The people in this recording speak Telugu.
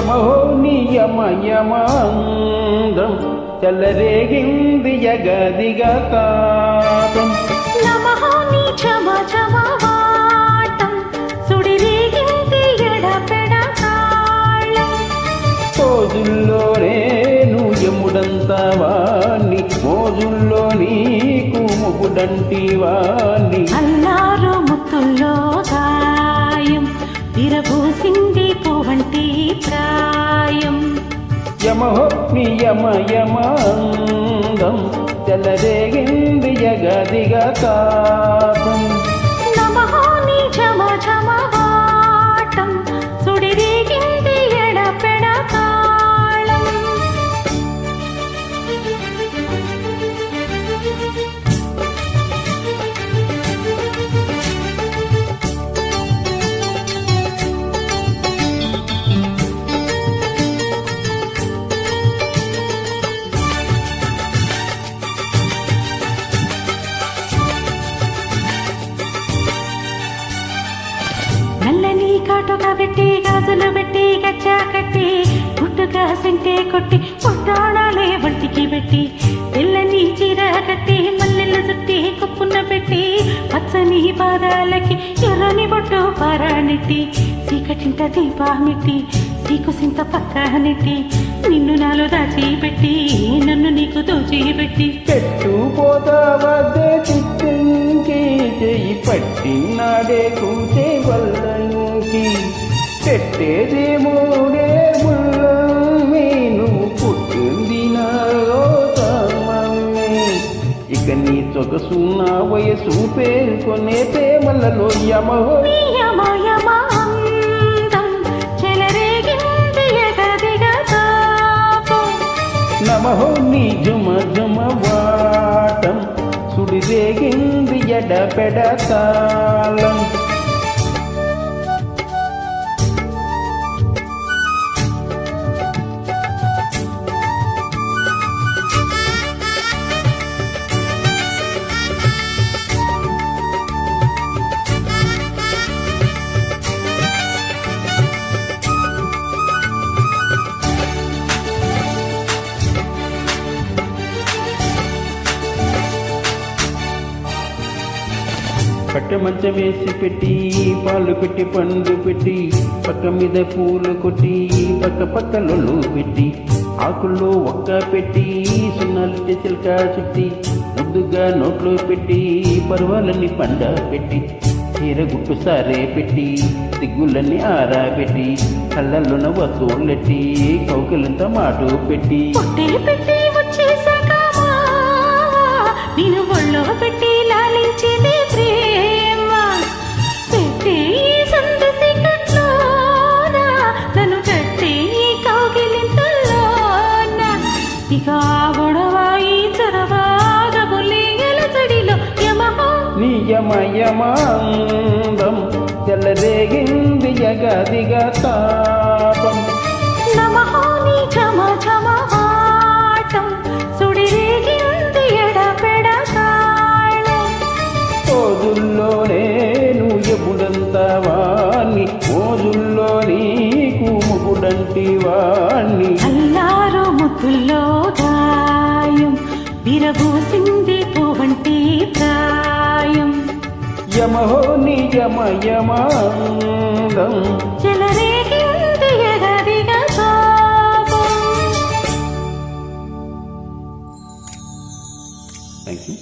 యమో నియమయమాందం చెల్లరేగింది జగదిగా తాపం నమః నీ చమ చమ వాటం సుడిరేగింది ఎడపెడ తాళం రోజుల్లో నేను యముడంత వాణ్ణి మోజుల్లో నీకు ముగుడంటి వాణ్ణి. అల్లారు ముత్తుల్లో గాయం విరబూసింది యమహో నియమయమాందం చెల్లరేగింది జగదిగా కాటుక పెట్టి గాజులు పెట్టి గచ్చా కట్టి పుట్టుక సెంటే కొట్టి పుట్టాడాలే వంటికి పెట్టి తెల్లని చీర కట్టి మల్లెల చుట్టి కుప్పున పెట్టి పచ్చని పాదాలకి ఎర్రని బొట్టు పారానెట్టి చీకటింట దీపానెట్టి నీకు సింత పక్క నెట్టి నిన్ను నాలో దాచి పెట్టి నన్ను నీకు దోచిపెట్టి చెట్టు పోతావద్దే చిత్తంకి చెయ్యి పట్టినాడే కూసే వల్లను పెట్టేదే మూడే ముళ్ళమ్మి నువ్వు పుట్టింది నాలో ఇక నీ సొగసున్న వయసు పేర్కొనే ప్రేమలలో యమహో. ఎగదిగా తాపం నమహో నీ జుమ జుమ వాటం సుడిరేగింది ఎడపెడ తాళం పట్ట మంచం వేసి పెట్టి పాలు పెట్టి పండు పెట్టి పక్క మీద పూలు కొట్టి పక్క పక్కలలో పెట్టి ఆకుల్లో ఒక్క పెట్టి సున్నాలు చిలక చుట్టి ముద్దుగా నోట్లో పెట్టి పర్వాలని పండ పెట్టి చీర గుట్టు సారే పెట్టి సిగ్గులన్నీ ఆరా పెట్టి కళ్ళల్లోన వస్తువులెట్టి కౌకలంతా మాటు పెట్టి. పెట్టి వచ్చేసాక నేను ఒళ్ళో పెట్టి ఇక ఆ గొడవ ఈ చొరవాగ బుల్లి ఎలచడిలో యమహో. నియమయమాందం తెల్లరేగింది జగదిగా తాపం. నమః నీ చమ చమ వాటం సుడిరేగింది ఎడపెడ తాళం రోజుల్లో నేను ఎప్పుడంత వాణ్ణి మోజుల్లో నీకు ముగుడంటి వాణ్ణి. అల్లారు ముద్దుల్లో విరబూసింది పువ్వంటి ప్రాయం. యమహో నియమయమాందం చెలరేగింది ఎగదిగా థ్యాంక్ యూ